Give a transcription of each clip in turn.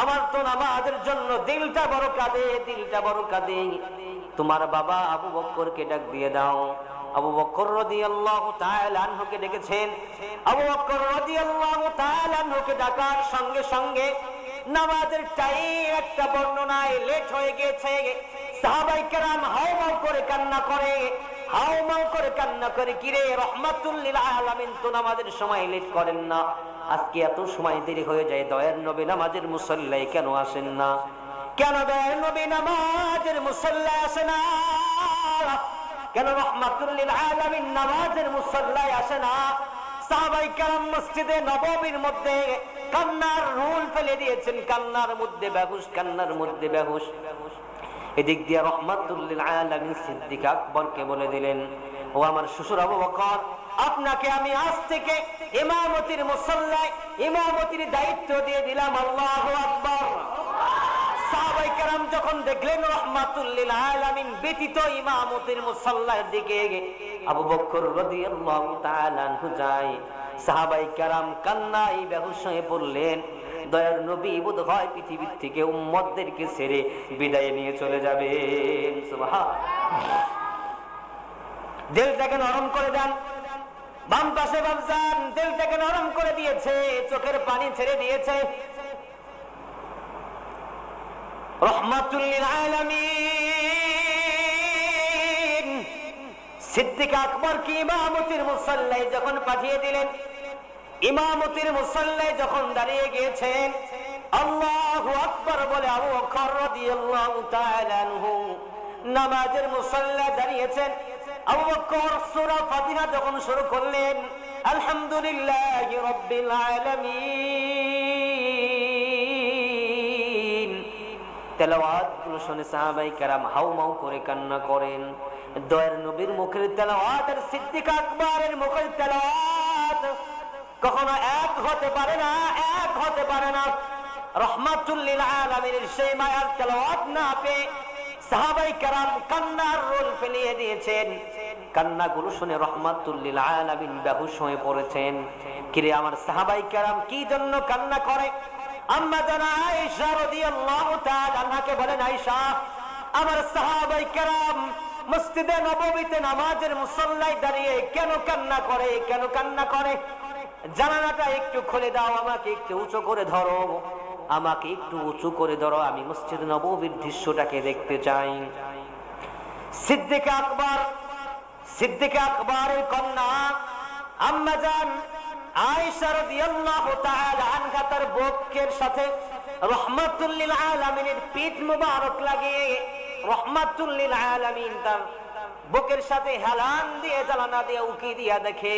আমার তো নামাজের জন্য দিলটা বড় কাঁদে, দিলটা বড় কাঁদে। তোমার বাবা আবু বক্করকে ডাক দিয়ে দাও। আবু বক্কর রাদিয়াল্লাহু তাআলা আনহুকে ডেকেছেন। আবু বক্কর রাদিয়াল্লাহু তাআলা আনহুকে ডাকার সঙ্গে সঙ্গে নামাজের টাইম একটা বর্ণনায় লেট হয়ে গেছে সাহাবাই কেরাম হাওমাও করে কান্না করে। হাওমাও করে কান্না করে, কিরে রহমাতুল্লিল আলামিন, তো নামাজের সময় লেট করেন না। আজকে এত সময় দেরি হয়ে যায়, দয়ার নবী নামাজের মুসল্লাই কেন আসেন না? কেন দয়ার নবী নামাজের মুসল্লায় আসে না? কেন রহমাতুল্লিল আলামিন, নামাজের মুসল্লায় আসে না? আপনাকে আমি আজ থেকে ইমামতির মুসল্লায় ইমামতির দায়িত্ব দিয়ে দিলাম, আল্লাহু আকবার। সাহাবাই কেরাম যখন দেখলেন রহমাতুল্লিল আলামিন ব্যতীত ইমামতির মুসাল্লার দিকে আবু বকর রাদিয়াল্লাহু তাআলা যায়। সাহাবাই কেরাম কান্নায় বেহুশ হয়ে পড়লেন। দয়ার নবী বোধ হয় পৃথিবীর থেকে উম্মতদেরকে ছেড়ে বিদায় নিয়ে চলে যাবে দিলটাকে নরম করে দেন। বাম পাশে বাবজান দিলটাকে নরম করে দিয়েছে। চোখের পানি ছেড়ে দিয়েছে। রহমাতুল্লিল আলামিন। সিদ্দিক আকবর কি ইমামতির মুসাল্লাই যখন পাঠিয়ে দিলেন? ইমামতির মুসাল্লাই যখন দাঁড়িয়ে গিয়েছেন, আল্লাহু আকবার বলে আবু বকর রাদিয়াল্লাহু তাআলা আনহু নামাজের মুসাল্লা দাঁড়িয়েছেন। আবু বকর সূরা ফাতিহা যখন শুরু করলেন, আলহামদুলিল্লাহি রাব্বিল আলামিন। তেলাওয়াতগুলো শুনে সাহাবাই কেরাম হাউমাউ করে কান্না করেন। দয়ের নবীর কখনো এক হতে পারে না, এক হতে পারে না। রহমাতুল্লিল সেই মায়ার না পেয়ে সাহাবাই কান্নার রোল ফেলিয়ে দিয়েছেন। কান্নাগুলো শুনে রহমাতুল্লিল আলামিন বেহুশ হয়ে পড়েছেন। কিরে আমার সাহাবাই কেরাম কি জন্য কান্না করে? আম্মা জানা আয়েশা রাদিয়াল্লাহু তাআলা আনহাকে বলেন, আয়েশা, আমার সাহাবাই কেরাম মসজিদে নববীতে নামাজের মুসল্লায় দাঁড়িয়ে কেন কান্না করে, কেন কান্না করে? জানালাটা একটু খুলে দাও, আমাকে একটু উঁচু করে ধরো। আমাকে একটু উঁচু করে ধরো, আমি মসজিদ নববীর দৃশ্যটাকে দেখতে চাই। সিদ্দিক আকবর, সিদ্দিক আকবরের কন্যা আম্মা জান আয়েশা রাদিয়াল্লাহু তাআলা আনহা তার সাথে রহমাতুল্লিল আলামিনের পিঠ মুবারক লাগিয়ে রহমাতুল্লিল আলামিন তার বুকের সাথে হেলান দিয়ে, জ্বালানা দিয়ে, উকি দিয়া দেখে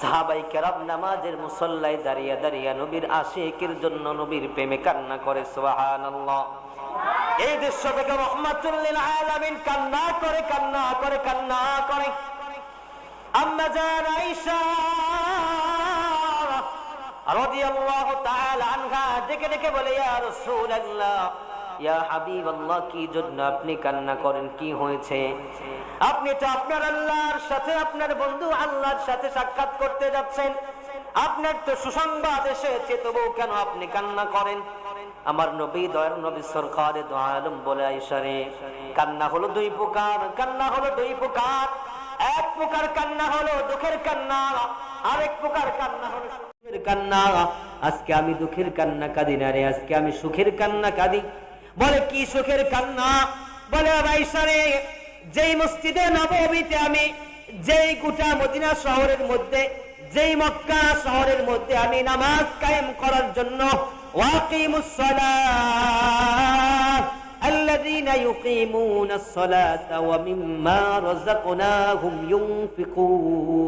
সাহাবাই কেরাম নামাজের মুসল্লায় দাঁড়িয়ে দাঁড়িয়ে নবীর আশিকের জন্য নবীর প্রেমে কান্না করে, সুবহানাল্লাহ। এই দৃশ্য থেকে রহমাতুল্লিল আলামিন কান্না করে কান্না করে কান্না করে। আম্মা জান আয়েশা রাদিয়াল্লাহু তাআলা আনহা ডেকে ডেকে বলে, ইয়া রাসূলুল্লাহ ইয়া হাবিবাল্লাহ, কি জন্য আপনি কান্না করেন? কি হয়েছে? আপনি তো আপনার আল্লাহর সাথে, আপনার বন্ধু আল্লাহর সাথে সাক্ষাৎ করতে যাচ্ছেন। আপনার তো সুসংবাদ এসেছে তবু কেন আপনি কান্না করেন? আমার নবী দয়ার নবী সরকারে দয়ালম বলে আইসারে কান্না হলো দুই প্রকার। কান্না হলো দুই প্রকার। এক প্রকার কান্না হলো দুঃখের কান্না, আরেক প্রকার কান্না হলো কান্না। আজকে আমি দুঃখের কান্না কাঁদি না রে, আজকে আমি সুখের কান্না কাঁদি। বলে কি সুখের কান্না বলে আইসারে যেই মসজিদে নবমীতে আমি যেই গোটা মদিনা শহরের মধ্যে যেই মক্কা শহরের মধ্যে আমি নামাজ কায়েম করার জন্য ওয়াকিমুস সালাহ الذين يقيمون الصلاة ومما رزقناهم ينفقون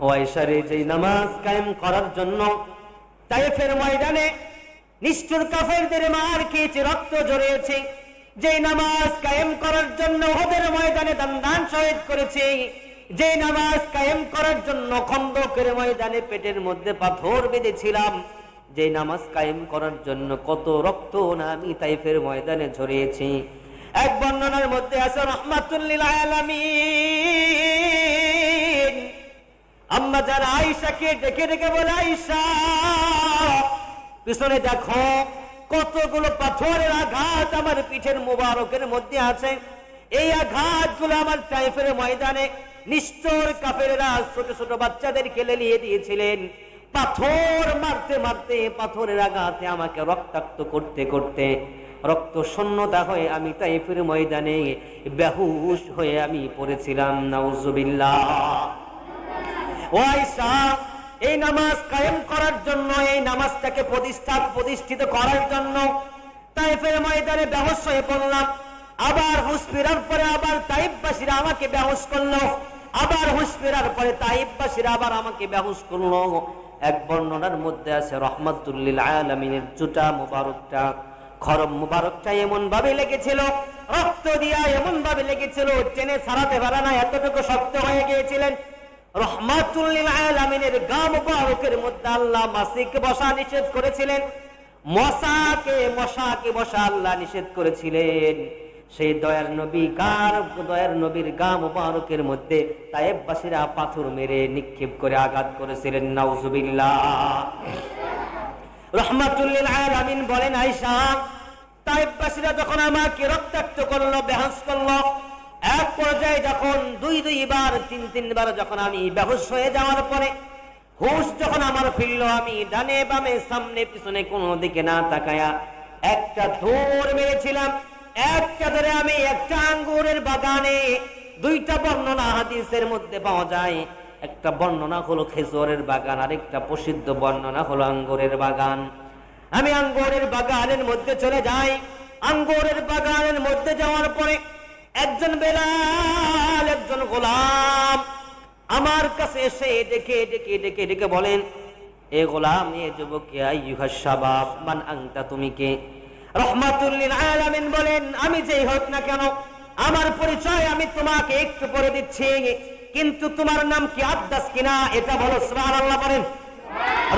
ওয়াইশারে যেই নামাজ কায়েম করার জন্য তাইফের ময়দানে নিষ্ঠুর কাফেরদের মার খেয়েছে, রক্ত জড়িয়েছে যে নামাজ কায়েম করার জন্য ওদের ময়দানে দান শহীদ করেছে যে নামাজ কায়েম করার জন্য খন্দকের ময়দানে পেটের মধ্যে পাথর বেঁধেছিলাম যে নামাজ কায়েম করার জন্য কত রক্ত না আমি তাইফের ময়দানে ঝরিয়েছি এক বর্ণনার মধ্যে আছে, রহমাতুল্লিল আম্মা যারা আইসাকে ডেকে ডেকে বলে আইসা পিছনে দেখো কতগুলো পাথরের আঘাত আমার পিঠের মোবারকের মধ্যে আছে। এই আঘাতগুলো আমার টাইফের ময়দানে নিষ্ঠুর কাফেরেরা ছোট ছোট বাচ্চাদের খেলে নিয়ে দিয়েছিলেন। পাথর মারতে মারতে পাথরের আঘাতে আমাকে রক্তাক্ত করতে করতে রক্ত শূন্যতা হয়ে আমি তাইফের ময়দানে বেহুশ হয়ে আমি পড়েছিলাম নাউজুবিল্লাহ। ও আয়েশা, এই নামাজ কায়েম করার জন্য, এই নামাজটাকে প্রতিষ্ঠা, প্রতিষ্ঠিত করার জন্য তাইফের ময়দানে বেহস হয়ে পড়লাম। আবার হুশ ফেরার পরে আবার তাইববাসীরা আমাকে বেহস করল। আবার হুশ ফেরার পরে তাইববাসীরা আবার আমাকে বেহুশ করল। এক বর্ণনার মধ্যে আছে রহমতুল্লিল আলমিনের জুটা মুবারকটা, খরম মুবারকটা এমন ভাবে লেগেছিল, রক্ত দিয়া এমন ভাবে লেগেছিল, টেনে সারাতে পারে না, এতটুকু শক্ত হয়ে গিয়েছিলেন। মধ্যে আল্লাহ মাসিকে বসা নিষেধ করেছিলেন। মশাকে মশাকে বসা আল্লাহ নিষেধ করেছিলেন। সেই দয়ার নবী কার দয়ার নবীর গা মুবারকের মধ্যে তায়েববাসীরা পাথর মেরে নিক্ষেপ করে আঘাত করেছিলেন। নাউজুবিল্লাহ। রহমাতুল্লিল আলামিন বলেন, আয়েশা তাইবাসীরা যখন আমাকে রক্তাক্ত করল, বেহাস করল এক পর্যায়ে যখন দুই দুইবার, তিন তিনবার যখন আমি বেহুশ হয়ে যাওয়ার পরে, হুশ যখন আমার ফিরল, আমি ডানে বামে, সামনে পিছনে কোনো দিকে না তাকায়া একটা দৌড় মেরেছিলাম। একটা ধরে আমি একটা আঙ্গুরের বাগানে দুইটা বর্ণনা হাদিসের মধ্যে পাওয়া যায়। একটা বর্ণনা হলো খেজুরের বাগান আর একটা প্রসিদ্ধ বর্ণনা হলো আঙ্গুরের বাগান। আমি আঙ্গুরের বাগানের মধ্যে চলে যাই। আঙ্গুরের বাগানের মধ্যে যাওয়ার পরে একজন বেলাল, একজন গোলাম। আমার কাছে এসে ডেকে ডেকে ডেকে ডেকে বলেন, এ গোলাম, এ যুবক মান আংতা তুমি কে? রহমাতুল্লিল আলামিন বলেন, আমি যেই হোক না কেন, আমার পরিচয় আমি তোমাকে একটু পরে দিচ্ছি, কিন্তু তোমার নাম কি আব্দাস কিনা, এটা বলো, সুবহানাল্লাহ বলেন।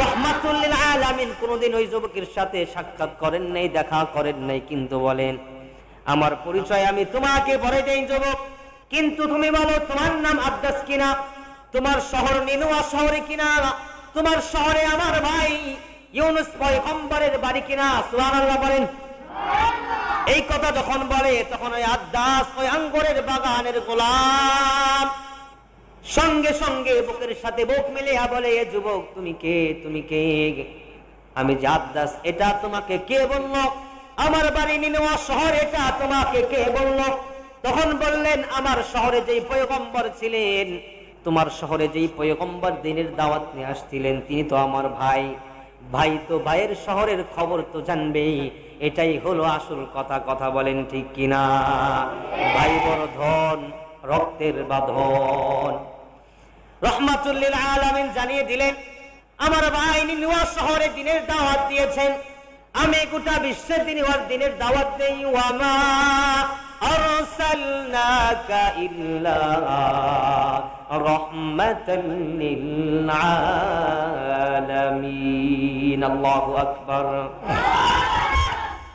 রহমাতুল্লিল আলামিন কোনদিন ওই যুবকের সাথে সাক্ষাৎ করেন নাই, দেখা করেন নাই, কিন্তু বলেন আমার পরিচয় আমি তোমাকে পরে দেই, যুবক। কিন্তু তুমি বলো, তোমার নাম আব্দাস কিনা? তোমার শহর নিনুয়া শহরে কিনা? তোমার শহরে আমার ভাই ইউনুস পয়গম্বরের বাড়ি কিনা? সুবহানাল্লাহ বলেন। এই কথা যখন বলে, তখন ওই আদাস ওই আঙ্গরের বাগানের গোলাম। সঙ্গে সঙ্গে বুকের সাথে বুক মিলিয়া বলে, এ যুবক, তুমি কে? তুমি কে? আমি যে আদাস এটা তোমাকে কে বলল? আমার বাড়ি নিনোয়া শহর, এটা তোমাকে কে বলল? তখন বললেন, আমার শহরে যেই পয়গম্বর ছিলেন, তোমার শহরে যেই পয়গম্বর দিনের দাওয়াত নিয়ে আসছিলেন, তিনি তো আমার ভাই। ভাই তো ভাইয়ের শহরের খবর তো জানবেই, এটাই হলো আসল কথা কথা বলেন ঠিক কিনা? ভাই বড় ধন, রক্তের বাঁধন। রহমাতুল্লিল আলামিন জানিয়ে দিলেন, আমার ভাই নিনুয়া শহরে দিনের দাওয়াত দিয়েছেন আমি গোটা বিশ্বের দিন ওর দিনের দাওয়াত দেই ওয়ামা ইল্লা রাহমাতান লিল আলামিন আল্লাহু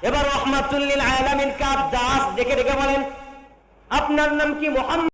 এবার রহমাতুল্লিল আলামিন কাব দাস ডেকে ডেকে বলেন, আপনার নাম কি মোহাম্মদ?